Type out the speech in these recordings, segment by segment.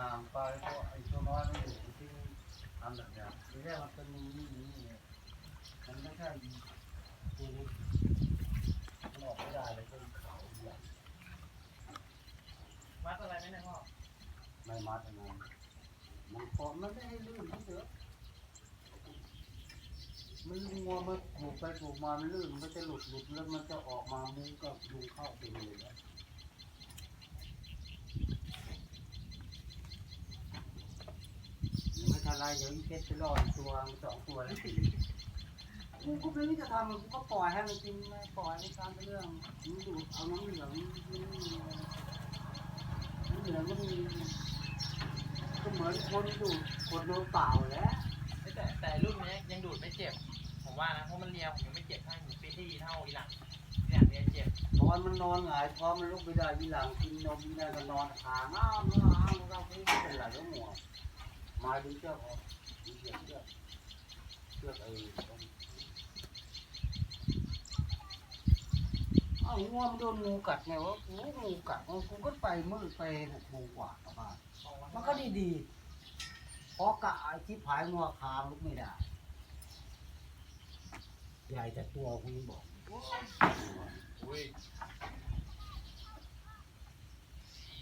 ห่างไปเพราะไอ้ตัวน้อยมันอยู่ที่ทำแบบนี้ทีแรกมันเป็นมุมนี้อย่างนี้มันไม่ใช่ตัวนี้มันออกไม่ได้เลยเป็นเขาใหญ่วัดอะไรไหมเนี่ยพ่อไม่มัดนนั้นมันเกมันไม่ให้ลื่นเถอะมันงัวมันถูกไปถูกมามันลื่นมันจะหลุดหลุดแล้วมันจะออกมามุ้งกับยุงเข้าเต็มเลยนะไม่ทันไร เดี๋ยวอีเพชรไปรอดตัวสองตัวแล้วสิกูก็ไม่รู้จะทำกูก็ปล่อยให้มันกินไม่ปล่อยให้ทำไปเรื่องมันดูเอาน้ำเหลืองมันไม่มีอะไรน้ำเหลืองก็มีก็เหมือนคนดูดขวดนเปล่าแหล้วแต่แต่รุ่นนี้ยังดูดไม่เจ็บ ผมว่านะเพราะมันเลียผมยังไม่เจ็บเท่าหมูปีที่เท่าอีหลังอีหลังเลียเจ็บตอนมันนอนหงายท้องมันลุกไม่ได้ยีหลังกินนมไม่ได้ก็นอนหางอ้าวอ้าวอ้าวเราไม่เป็นไรก็หมัว มาดูเชือกออกดูเชือกเชือกเชือกไอ้ตรงอ้างัวมันโดนงูกัดไงวะโอ้งูกัดกูก็ไปมืดไปหกโมงกว่ากลับบ้านมันก็ดีดีๆพอกะไอ้ที่ผายงัวคางลุกไม่ได้ใหญ่แต่ตัวคุณบอกอุ้ย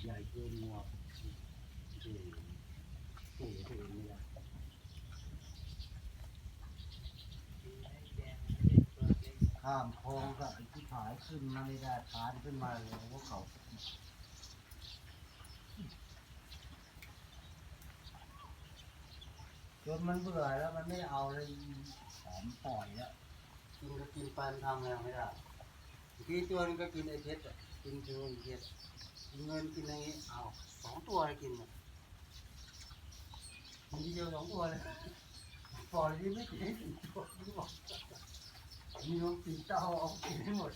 ใหญ่เกินงัวดู ดูดูนี่ละข้ามคลองก็ไอ้ที่ผายขึ้นมาไม่ได้ผานขึ้นมาเลยว่าเขาจนมันเบื่อแล้วมันไม่เอาเลยหอมปล่อยแล้วกินก็กินไปมันทำอะไรไม่ได้ทีตัวนึงก็กินไอเพชรอะกินกินไอเพชรกินเงินกินอะไรเอาสองตัวกินเนี่ย มีเดียวสองตัวเลยปล่อยที่ไม่กินให้สี่ตัวนี่บอกมีน้องตีเต้าเอากินให้หมด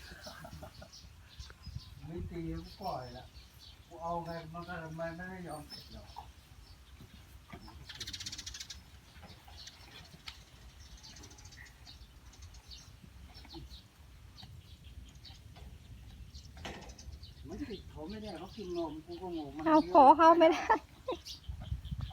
ไม่ตีก็ปล่อยละกูเอาไงมันก็มันไม่ได้ยอมเก็บหรอกมันติดเขาไม่ได้เขากินนมกูก็งงมันเอาขอเขาไม่ได้